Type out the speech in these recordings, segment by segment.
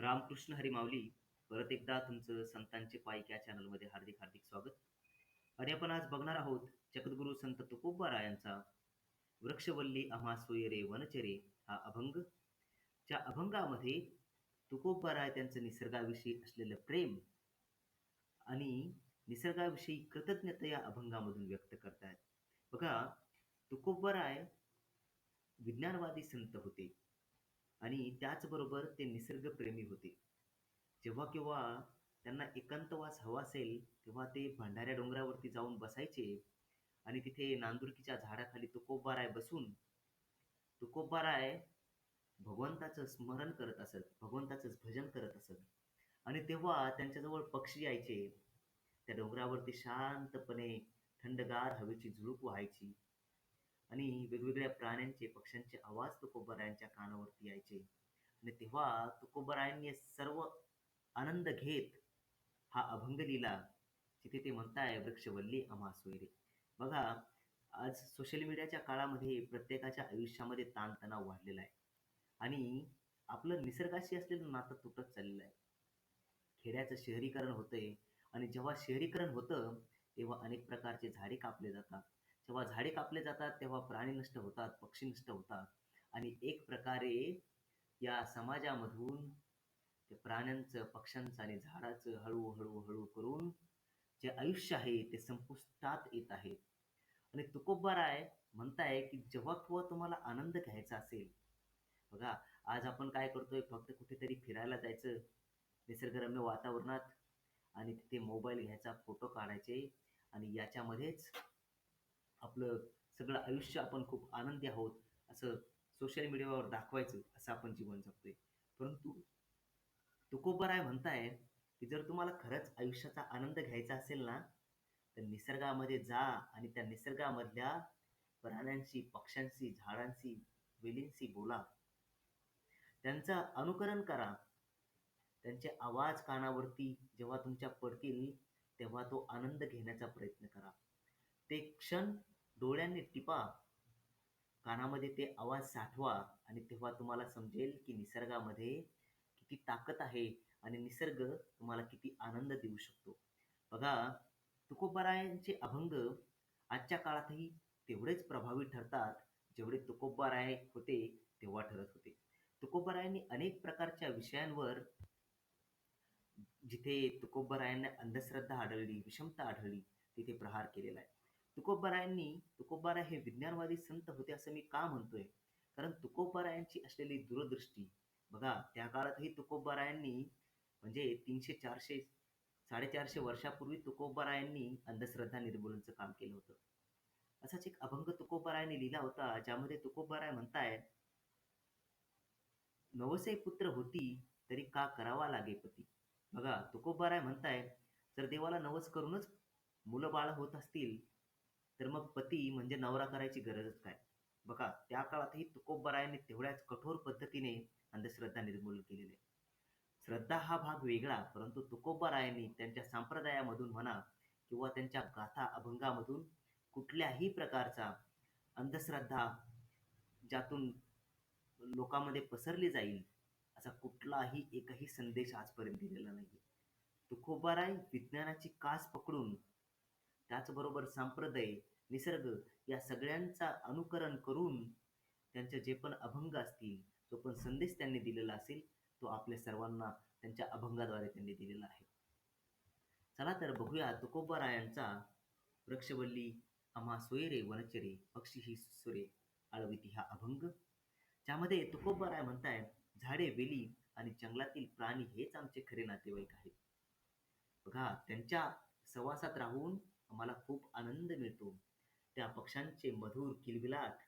रामकृष्ण हरिमावली परत एकदा तुमचं संतांचे पाईक या चॅनलमध्ये हार्दिक हार्दिक स्वागत. आणि आपण आज बघणार आहोत जगद्गुरु संत तुकोबा यांचा वृक्षवल्ली आम्हा सोयरे वनचरे हा अभंग त्या अभंगामध्ये तुकोबा राय त्यांचं निसर्गाविषयी असलेलं प्रेम आणि निसर्गाविषयी कृतज्ञता या अभंगामधून व्यक्त करतायत. बघा तुकोबा राय विज्ञानवादी संत होते. आणि त्याचबरोबर ते निसर्गप्रेमी होते. जेव्हा केव्हा त्यांना एकांतवास हवा असेल तेव्हा ते भंडाऱ्या डोंगरावरती जाऊन बसायचे आणि तिथे नांदुरकीच्या झाडाखाली तुकोबाराय बसून तुकोबाराय भगवंताचं स्मरण करत असत भगवंताचंच भजन करत असत. आणि तेव्हा त्यांच्याजवळ पक्षी यायचे. त्या डोंगरावरती शांतपणे थंडगार हवेची झुळूक व्हायची. आणि वेगवेगळ्या प्राण्यांचे पक्ष्यांचे आवाज तुकोबरायांच्या कानावरती यायचे. आणि तेव्हा तुकोबरायांनी सर्व आनंद घेत हा अभंग लिहिला जिथे ते म्हणताय वृक्षवल्ली आम्हा सोयरे बघा आज सोशल मीडियाच्या काळामध्ये प्रत्येकाच्या आयुष्यामध्ये ताणतणाव वाढलेला आहे. आणि आपलं निसर्गाशी असलेलं नातं तुटत चाललेलं आहे. खेड्याचं शहरीकरण होतंय. आणि जेव्हा शहरीकरण होतं तेव्हा अनेक प्रकारचे झाडे कापले जातात. जेव्हा झाडे कापले जातात तेव्हा प्राणी नष्ट होतात पक्षी नष्ट होतात. आणि एक प्रकारे या समाजामधून ते प्राण्यांचं पक्ष्यांचं आणि झाडाचं हळूहळू हळू करून जे आयुष्य आहे ते संपुष्टात येत आहे. आणि तुकोबाराय म्हणताय की जेव्हा केव्हा तुम्हाला आनंद घ्यायचा असेल बघा आज आपण काय करतोय फक्त कुठेतरी फिरायला जायचं निसर्गरम्य वातावरणात आणि तिथे मोबाईल घ्यायचा फोटो काढायचे आणि याच्यामध्येच आपलं सगळं आयुष्य आपण खूप आनंदी आहोत असं सोशल मीडियावर दाखवायचं असं आपण जीवन जगतोय. परंतु तुकोबराय म्हणताय की जर तुम्हाला खरंच आयुष्याचा आनंद घ्यायचा असेल ना तर निसर्गामध्ये जा आणि त्या निसर्गामधल्या प्राण्यांशी पक्ष्यांशी झाडांशी वेलींशी बोला. त्यांचं अनुकरण करा. त्यांचे आवाज कानावरती जेव्हा तुमच्या पडतील तेव्हा तो आनंद घेण्याचा प्रयत्न करा. ते क्षण डोळ्यांनी टिपा कानामध्ये ते आवाज साठवा आणि तेव्हा तुम्हाला समजेल की निसर्गामध्ये किती ताकद आहे आणि निसर्ग तुम्हाला किती आनंद देऊ शकतो. बघा तुकोबारायांचे अभंग आजच्या काळातही तेवढेच प्रभावी ठरतात जेवढे तुकोबाराय होते तेव्हा ठरत होते. तुकोबारायांनी अनेक प्रकारच्या विषयांवर जिथे तुकोबारायांना अंधश्रद्धा आढळली विषमता आढळली तिथे प्रहार केलेला आहे. तुकोबरायांनी तुकोबाराय हे विज्ञानवादी संत होते असं मी का म्हणतोय? कारण तुकोबारायांची असलेली दूरदृष्टी बघा त्या काळातही तुकोबारायांनी म्हणजे तीनशे चारशे साडेचारशे वर्षापूर्वी तुकोबारायांनी अंधश्रद्धा निर्मूलनचं काम केलं होतं. असाच एक अभंग तुकोबारायांनी लिहिला होता ज्यामध्ये तुकोबाराय म्हणताय नवसे पुत्र होती तरी का करावा लागे पती? बघा तुकोबाराय म्हणताय जर देवाला नवस करूनच मुलं बाळ होत असतील तर मग पती म्हणजे नवरा करायची गरजच काय? बघा त्या काळातही तुकोबरायांनी तेवढ्याच कठोर पद्धतीने अंधश्रद्धा निर्मूलन केलेले श्रद्धा हा भाग वेगळा परंतु तुकोबरायांनी त्यांच्या संप्रदायामधून म्हणा किंवा त्यांच्या गाथा अभंगामधून कुठल्याही प्रकारचा अंधश्रद्धा ज्यातून लोकांमध्ये पसरली जाईल असा कुठलाही एकही संदेश आजपर्यंत दिलेला नाही तुकोबाराय विज्ञानाची कास पकडून त्याचबरोबर संप्रदाय निसर्ग या सगळ्यांचा अनुकरण करून त्यांचे जे पण अभंग असतील जो पण संदेश त्यांनी दिलेला असेल तो आपल्या सर्वांना त्यांच्या अभंगाद्वारे त्यांनी दिलेला आहे. चला तर बघूया तुकोबारायांचा वृक्षवल्ली आम्हा सोयरे वनचरे पक्षी ही सुरे आळविती हा अभंग. ज्यामध्ये तुकोबाराय म्हणताय झाडे वेली आणि जंगलातील प्राणी हेच आमचे खरे नातेवाईक आहेत. बघा त्यांच्या सहवासात राहून आम्हाला खूप आनंद मिळतो. त्या पक्ष्यांचे मधुर किलबिलाट.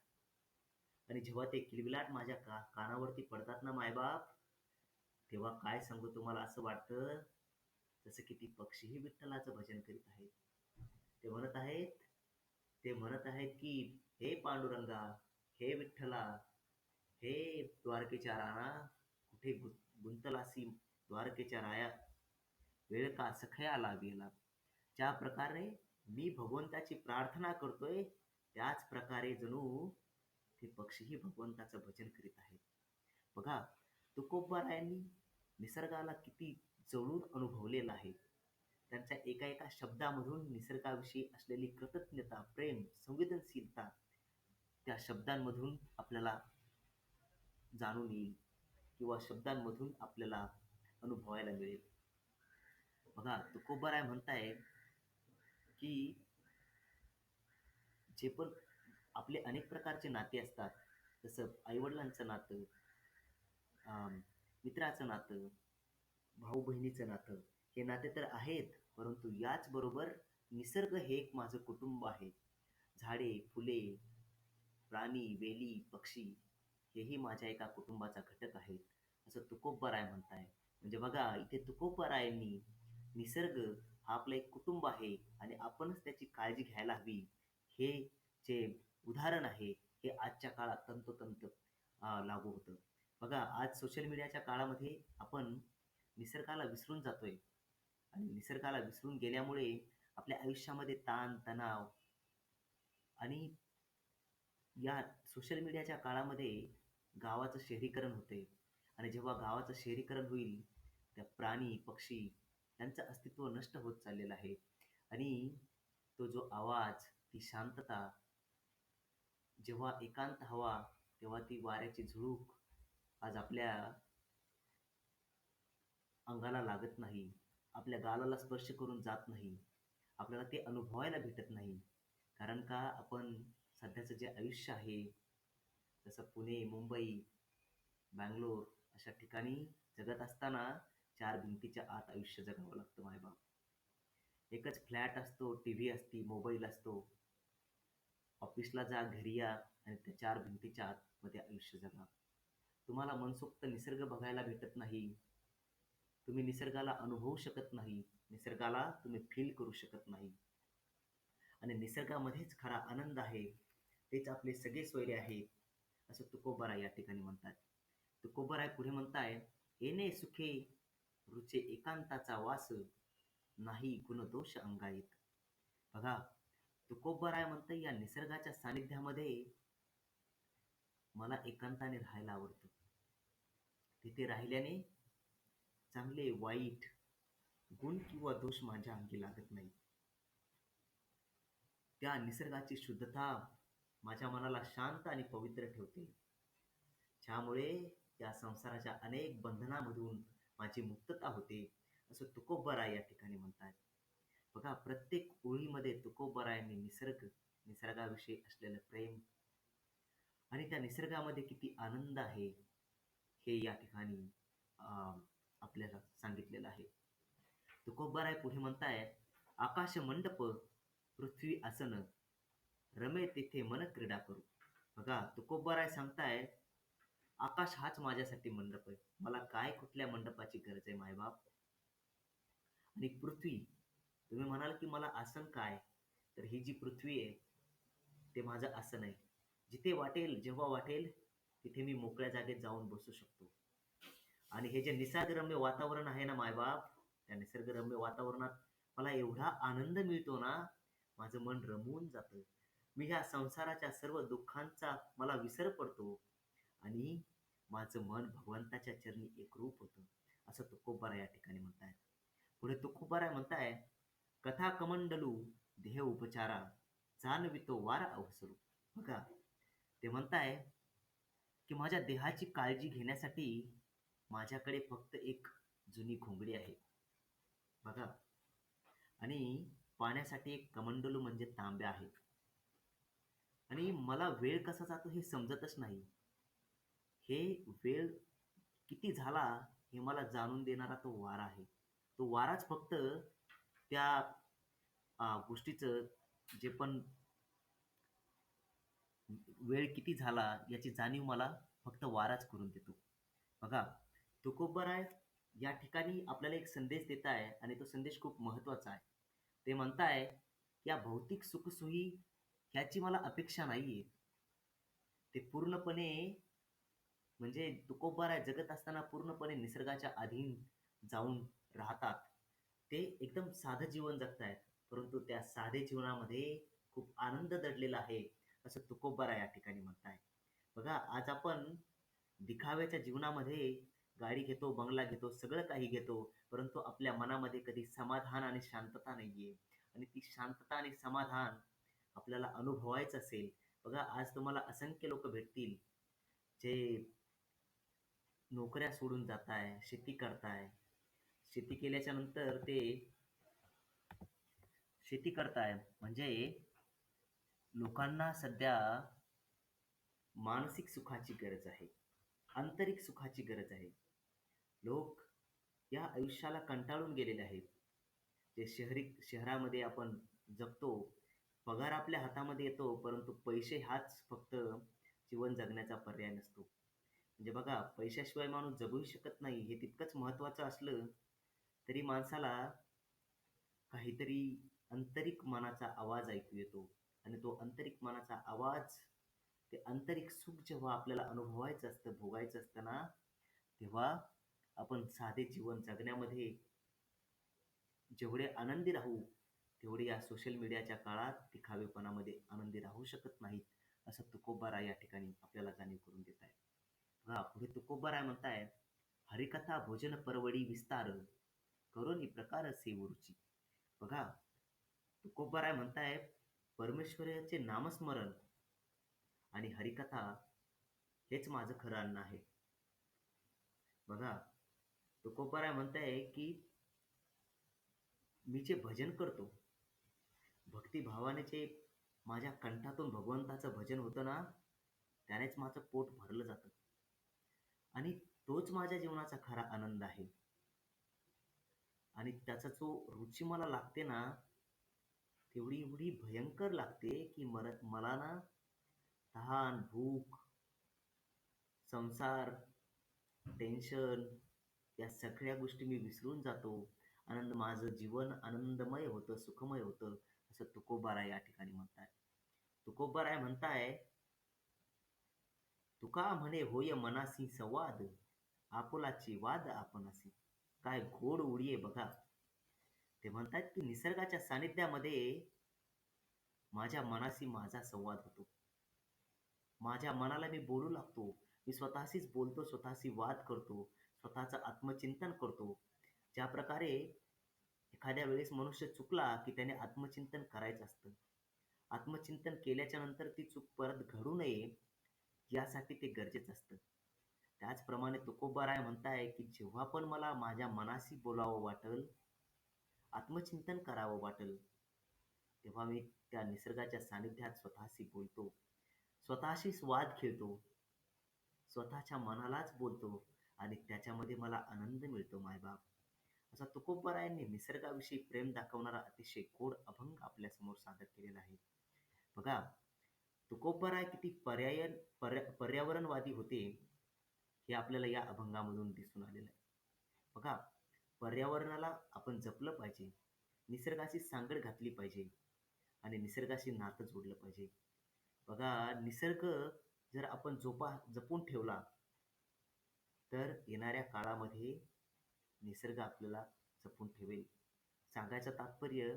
आणि जेव्हा ते किलबिलाट माझ्या का कानावरती पडतात ना मायबाप तेव्हा काय सांगू तुम्हाला असं वाटतं? जसं की ती पक्षीही विठ्ठलाचं भजन करीत आहेत. ते म्हणत आहेत ते म्हणत आहेत की हे पांडुरंगा हे विठ्ठला हे द्वारकेच्या राणा कुठे गुंतलासी द्वारकेच्या राया? वेळ का सखया गेला ज्या प्रकारे मी भगवंताची प्रार्थना करतोय त्याच प्रकारे जणू ते पक्षीही भगवंताचं भजन करीत आहेत. बघा तुकोबारायांनी निसर्गाला किती जवळून अनुभवलेलं आहे. त्यांच्या एका एका शब्दामधून निसर्गाविषयी असलेली कृतज्ञता प्रेम संवेदनशीलता त्या शब्दांमधून आपल्याला जाणून येईल किंवा शब्दांमधून आपल्याला अनुभवायला मिळेल. बघा तुकोबाराय म्हणताय की जे पण आपले अनेक प्रकारचे नाते असतात जसं आईवडिलांचं नातं अं, मित्राचं नातं भाऊ बहिणीचं नातं हे नाते तर आहेत परंतु याचबरोबर निसर्ग हे एक माझं कुटुंब आहे. झाडे फुले प्राणी वेली पक्षी हेही माझ्या एका कुटुंबाचा घटक आहेत असं तुकोबराय म्हणताय. म्हणजे बघा इथे तुकोबरायांनी निसर्ग हा आपलं एक कुटुंब आहे आणि आपणच त्याची काळजी घ्यायला हवी. हे जे उदाहरण आहे हे आजच्या काळात तंतोतंत लागू होतं. बघा आज सोशल मीडियाच्या काळामध्ये आपण निसर्गाला विसरून जातोय. आणि निसर्गाला विसरून गेल्यामुळे आपल्या आयुष्यामध्ये ताण तणाव आणि या सोशल मीडियाच्या काळामध्ये गावाचं शहरीकरण होते. आणि जेव्हा गावाचं शहरीकरण होईल त्या प्राणी पक्षी त्यांचं अस्तित्व नष्ट होत चाललेलं आहे. आणि तो जो आवाज ती शांतता जेव्हा एकांत हवा तेव्हा ती वाऱ्याची झुळूक आज आपल्या अंगाला लागत नाही आपल्या गालाला स्पर्श करून जात नाही आपल्याला ते अनुभवायला भेटत नाही. कारण का आपण सध्याचं जे आयुष्य आहे जसं पुणे मुंबई बँगलोर अशा ठिकाणी जगत असताना चार भिंतीच्या आत आयुष्य जगावं लागतं मायबाप. एकच फ्लॅट असतो टी व्ही असती मोबाईल असतो. ऑफिसला जा घरी या आणि त्या चार भिंतीच्या आतमध्ये आयुष्य जगा. तुम्हाला मनसोक्त निसर्ग बघायला भेटत नाही. तुम्ही निसर्गाला अनुभवू शकत नाही. निसर्गाला तुम्ही फील करू शकत नाही. आणि निसर्गामध्येच खरा आनंद आहे. तेच आपले सगळे सोयरे आहेत. असं तुकोबाराय या ठिकाणी म्हणतात. तुकोबाराय पुढे म्हणताय येणे सुखे रुचे एकांताचा वास नाही गुणदोष अंगाईत बघा तुकोबराय म्हणतं या निसर्गाच्या सानिध्यामध्ये मला एकांताने राहायला आवडतं. तिथे राहिल्याने चांगले वाईट गुण किंवा दोष माझ्या अंगी लागत नाही. त्या निसर्गाची शुद्धता माझ्या मनाला शांत आणि पवित्र ठेवते. ज्यामुळे या संसाराच्या अनेक बंधनामधून माझी मुक्तता होते. असं तुकोबराय या ठिकाणी म्हणतात. बघा प्रत्येक ओळीमध्ये तुकोबरायांनी निसर्ग निसर्गाविषयी असलेलं प्रेम आणि त्या निसर्गामध्ये किती आनंद आहे हे या ठिकाणी अं, आपल्याला सांगितलेलं आहे. तुकोबराय पुढे म्हणताय आकाश मंडप पृथ्वी आसन रमे तेथे मन क्रीडा करू. बघा तुकोबराय सांगताय आकाश हाच माझ्यासाठी मंडप आहे. मला काय कुठल्या मंडपाची गरज आहे मायबाप? आणि पृथ्वी तुम्ही म्हणाल की मला आसन काय? तर ही जी पृथ्वी आहे ते माझं आसन आहे. जिथे वाटेल जेव्हा वाटेल तिथे मी मोकळ्या जागेत जाऊन बसू शकतो. आणि हे जे निसर्गरम्य वातावरण आहे ना मायबाप त्या निसर्गरम्य वातावरणात मला एवढा आनंद मिळतो ना माझं मन रमून जातं. मी ह्या संसाराच्या सर्व दुःखांचा मला विसर पडतो आणि माझं मन भगवंताच्या चरणी एकरूप होतं. असं तुकोबारा या ठिकाणी म्हणतायत. पुढे तुकोबारा म्हणताय कथा कमंडलू देह उपचारा जाणवितो वारा अवसरू. बघा ते म्हणताय की माझ्या देहाची काळजी घेण्यासाठी माझ्याकडे फक्त एक जुनी घोंगडी आहे. बघा आणि पाण्यासाठी एक कमंडलू म्हणजे तांब्या आहे आणि मला वेळ कसा जातो हे समजतच नाही. हे वेळ किती झाला हे मला जाणून देणारा तो वारा आहे. तो वाराच फक्त त्या आ, गोष्टीचं जे पण वेळ किती झाला याची जाणीव मला फक्त वाराच करून देतो. बघा तुकोबराय या ठिकाणी आपल्याला एक संदेश देत आहे आणि तो संदेश खूप महत्त्वाचा आहे. ते म्हणताय या भौतिक सुखसोयी ह्याची मला अपेक्षा नाहीये. ते पूर्णपणे म्हणजे तुकोबाराय जगत असताना पूर्णपणे निसर्गाच्या अधीन जाऊन राहतात. ते एकदम साधं जीवन जगतायत. परंतु त्या साधे जीवनामध्ये खूप आनंद दडलेला आहे असं तुकोबारा या ठिकाणी म्हणताय बघा आज आपण दिखाव्याच्या जीवनामध्ये गाडी घेतो बंगला घेतो सगळं काही घेतो परंतु आपल्या मनामध्ये कधी समाधान आणि शांतता नाहीये. आणि ती शांतता आणि समाधान आपल्याला अनुभवायचं असेल बघा आज तुम्हाला असंख्य लोक भेटतील जे नोकऱ्या सोडून जाताय शेती करताय शेती केल्याच्यानंतर ते शेती करताय. म्हणजे लोकांना सध्या मानसिक सुखाची गरज आहे. आंतरिक सुखाची गरज आहे. लोक या आयुष्याला कंटाळून गेलेले आहेत. जे शहरी शहरामध्ये आपण जगतो पगार आपल्या हातामध्ये येतो परंतु पैसे हाच फक्त जीवन जगण्याचा पर्याय नसतो. म्हणजे बघा पैशाशिवाय माणूस जगूही शकत नाही हे तितकंच महत्त्वाचं असलं तरी माणसाला काहीतरी आंतरिक मनाचा आवाज ऐकू येतो. आणि तो आंतरिक मनाचा आवाज ते आंतरिक सुख जेव्हा आपल्याला अनुभवायचं असतं भोगायचं असतं ना तेव्हा आपण साधे जीवन जगण्यामध्ये जेवढे आनंदी राहू तेवढे या सोशल मीडियाच्या काळात दिखावेपणामध्ये आनंदी राहू शकत नाहीत असं तुकोबारा या ठिकाणी आपल्याला जाणीव करून देत आहे बघा पुढे तुकोबाराय म्हणताय हरिकथा भोजन परवडी विस्तार. करोनी प्रकार सेवरुची बघा तुकोबाराय म्हणताय परमेश्वराचे नामस्मरण आणि हरिकथा हेच माझं खरं अन्न आहे. बघा तुकोबाराय म्हणताय की मी जे भजन करतो भक्तिभावाने जे माझ्या कंठातून भगवंताचं भजन होतं ना त्यानेच माझं पोट भरलं जातं. आणि तोच माझ्या जीवनाचा खरा आनंद आहे. आणि त्याचा जो रुची मला लागते ना तेवढी एवढी भयंकर लागते की मर मला ना तहान भूक संसार टेन्शन या सगळ्या गोष्टी मी विसरून जातो. आनंद माझं जीवन आनंदमय होतं सुखमय होतं असं तुकोबाराय या ठिकाणी म्हणताय. तुकोबाराय म्हणताय तुका म्हणे होय मनासी संवाद आपुलाची वाद आपणासी. काय गोड उडी आहे बघा. ते म्हणतात की निसर्गाच्या सानिध्यामध्ये माझ्या मनाशी माझा संवाद होतो. माझ्या मनाला मी बोलू लागतो. मी स्वतःशीच बोलतो स्वतःशी वाद करतो स्वतःचं आत्मचिंतन करतो. ज्या प्रकारे एखाद्या वेळेस मनुष्य चुकला की त्याने आत्मचिंतन करायचं असतं. आत्मचिंतन केल्याच्यानंतर ती चूक परत घडू नये यासाठी ते गरजेचं असतं. त्याचप्रमाणे तुकोबाराय म्हणताय की जेव्हा पण मला माझ्या मनाशी बोलावं वाटल आत्मचिंतन करावं वाटल तेव्हा मी त्या निसर्गाच्या सानिध्यात स्वतःशी बोलतो. स्वतःशी स्वाद खेळतो. स्वतःच्या मनालाच बोलतो आणि त्याच्यामध्ये मला आनंद मिळतो मायबाप असा तुकोबारायांनी निसर्गाविषयी प्रेम दाखवणारा अतिशय गोड अभंग आपल्यासमोर सादर केलेला आहे. बघा तुकोबराय किती पर्यायन पर्या पर्यावरणवादी होते. हे आपल्याला या अभंगामधून दिसून आलेलं आहे. बघा पर्यावरणाला आपण जपलं पाहिजे निसर्गाशी सांगड घातली पाहिजे आणि निसर्गाशी नातं जोडलं पाहिजे. बघा निसर्ग जर आपण जोपा जपून ठेवला तर येणाऱ्या काळामध्ये निसर्ग आपल्याला जपून ठेवेल. सांगायचं तात्पर्य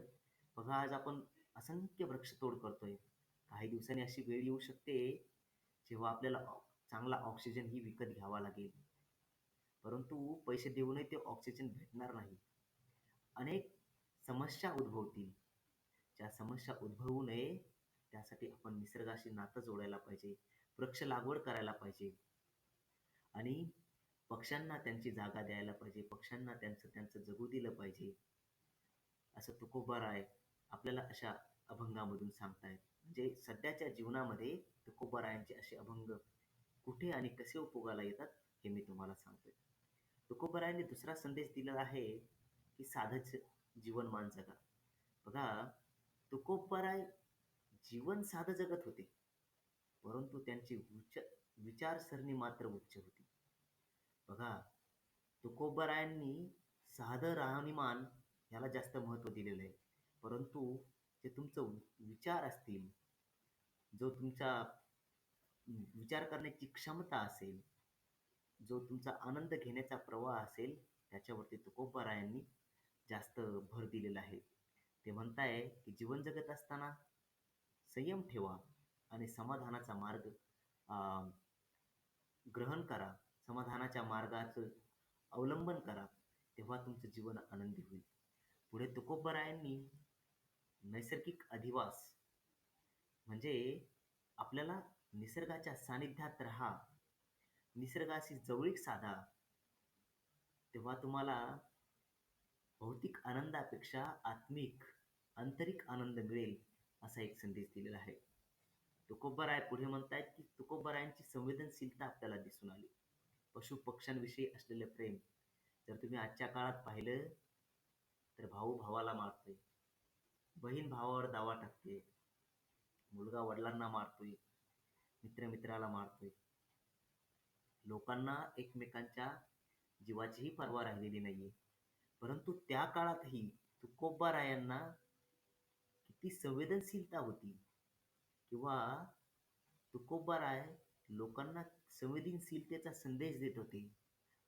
बघा आज आपण असंख्य वृक्षतोड करतोय. काही दिवसांनी अशी वेळ येऊ शकते जेव्हा आपल्याला चांगला ऑक्सिजन ही विकत घ्यावा लागेल. परंतु पैसे देऊनही ते ऑक्सिजन भेटणार नाही. अनेक समस्या उद्भवतील. ज्या समस्या उद्भवू नये त्यासाठी आपण निसर्गाशी नातं जोडायला पाहिजे वृक्ष लागवड करायला पाहिजे. आणि पक्ष्यांना त्यांची जागा द्यायला पाहिजे पक्ष्यांना त्यांचं त्यांचं जगू दिलं पाहिजे. असं तुकोबाराय आपल्याला अशा अभंगामधून सांगतायत. म्हणजे सध्याच्या जीवनामध्ये तुकोबारायांचे असे अभंग कुठे आणि कसे उपयोगाला येतात हे मी तुम्हाला सांगतोय. तुकोबरायांनी दुसरा संदेश दिलेला आहे की साधंच जीवनमान जगा. बघा तुकोबराय जीवन साधं जगत होते परंतु त्यांची उच्च विचारसरणी मात्र उच्च होती. बघा तुकोबरायांनी साधं राहणीमान याला जास्त महत्त्व दिलेलं आहे परंतु जे तुमचं विचार असतील जो तुमचा विचार करण्याची क्षमता असेल जो तुमचा आनंद घेण्याचा प्रवाह असेल त्याच्यावरती तुकोबारायांनी जास्त भर दिलेला आहे. ते म्हणताय की जीवन जगत असताना संयम ठेवा आणि समाधानाचा मार्ग ग्रहण करा. समाधानाच्या मार्गाचं अवलंबन करा तेव्हा तुमचं जीवन आनंदी होईल. पुढे तुकोबरायांनी नैसर्गिक अधिवास म्हणजे आपल्याला निसर्गाच्या सानिध्यात राहा. निसर्गाशी जवळीक साधा. तेव्हा तुम्हाला भौतिक आनंदापेक्षा आत्मिक आंतरिक आनंद मिळेल असा एक संदेश दिलेला आहे. तुकोबराय पुढे म्हणतायत की तुकोबरायांची संवेदनशीलता आपल्याला दिसून आली. पशु पक्ष्यांविषयी असलेले प्रेम जर तुम्ही आजच्या काळात पाहिलं तर भाऊ भावाला मारतोय. बहीण भावावर दावा टाकते. मुलगा वडिलांना मारतोय. मित्र मित्राला मारतोय. लोकांना एकमेकांच्या जीवाचीही पर्वा राहिलेली नाहीये. परंतु त्या काळातही तुकोबारायांना किती संवेदनशीलता होती. किंवा तुकोबाराय लोकांना संवेदनशीलतेचा संदेश देत होते.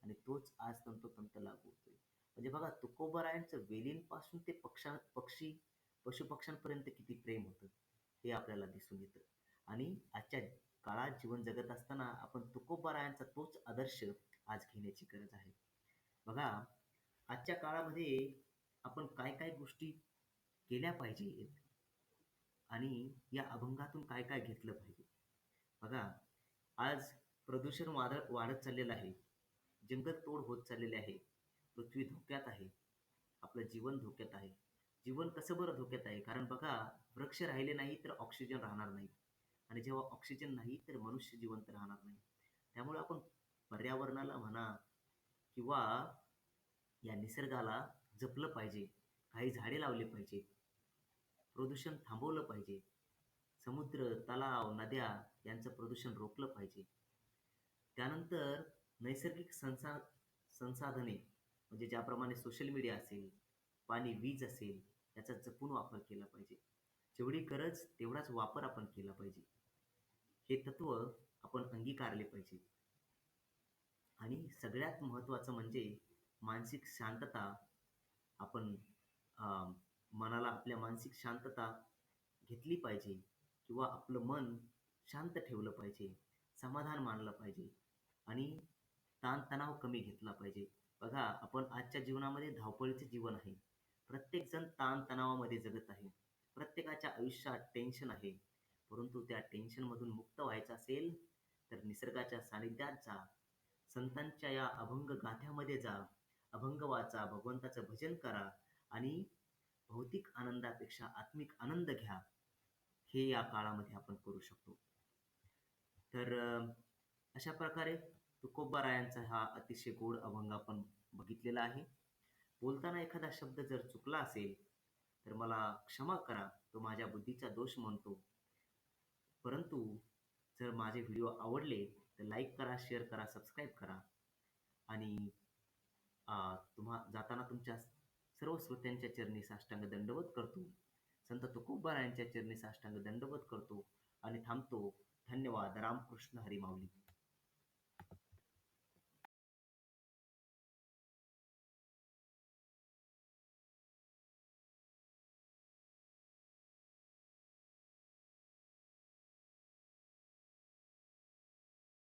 आणि तोच आज तंतोतंत लागू होतोय. म्हणजे बघा तुकोबारायांचं वेलींपासून ते पक्षा पक्षी पशुपक्ष्यांपर्यंत किती प्रेम होतं हे आपल्याला दिसून येतं. आणि आजच्या काळात जीवन जगत असताना आपण तुकोबारायांचा तोच आदर्श आज घेण्याची गरज आहे. बघा आजच्या काळामध्ये आपण काय काय गोष्टी केल्या पाहिजेत आणि या अभंगातून काय काय घेतलं पाहिजे. बघा आज प्रदूषण वाढ वाढत चाललेलं आहे. जंगलतोड होत चाललेली आहे. पृथ्वी धोक्यात आहे. आपलं जीवन धोक्यात आहे. जीवन कसं बरं धोक्यात आहे? कारण बघा वृक्ष राहिले नाही तर ऑक्सिजन राहणार नाही. आणि जेव्हा ऑक्सिजन नाही तर मनुष्य जिवंत राहणार नाही. त्यामुळे आपण पर्यावरणाला म्हणा किंवा या निसर्गाला जपलं पाहिजे काही झाडे लावले पाहिजे प्रदूषण थांबवलं पाहिजे समुद्र तलाव नद्या यांचं प्रदूषण रोखलं पाहिजे. त्यानंतर नैसर्गिक संसा संसाधने म्हणजे ज्याप्रमाणे सोशल मीडिया असेल पाणी वीज असेल याचा जपून वापर केला पाहिजे. जेवढी गरज तेवढाच वापर आपण केला पाहिजे. हे तत्व आपण अंगीकारले पाहिजे. आणि सगळ्यात महत्त्वाचं म्हणजे मानसिक शांतता. आपण मनाला आपल्या मानसिक शांतता घेतली पाहिजे किंवा आपलं मन शांत ठेवलं पाहिजे समाधान मानलं पाहिजे आणि ताणतणाव कमी घेतला पाहिजे. बघा आपण आजच्या जीवनामध्ये धावपळीचे जीवन आहे. प्रत्येकजण ताणतणावामध्ये जगत आहे. प्रत्येकाच्या आयुष्यात टेन्शन आहे. परंतु त्या टेन्शनमधून मुक्त व्हायचं असेल तर निसर्गाच्या सानिध्यात जा. संतांच्या या अभंग गाथ्यामध्ये जा. अभंग वाचा भगवंताचं भजन करा आणि भौतिक आनंदापेक्षा आत्मिक आनंद घ्या. हे या काळामध्ये आपण करू शकतो. तर अशा प्रकारे तुकोबारायांचा हा अतिशय गोड अभंग आपण बघितलेला आहे. बोलताना एखादा शब्द जर चुकला असेल तर मला क्षमा करा. तो माझ्या बुद्धीचा दोष म्हणतो परंतु जर माझे व्हिडिओ आवडले तर लाईक करा शेअर करा सबस्क्राईब करा. आणि तुम्हा जाताना तुमच्या सर्व श्रोत्यांच्या चरणी साष्टांग दंडवत करतो. संत तुकोबारायांच्या चरणी साष्टांग दंडवत करतो. आणि थांबतो. धन्यवाद. रामकृष्ण हरी माऊली.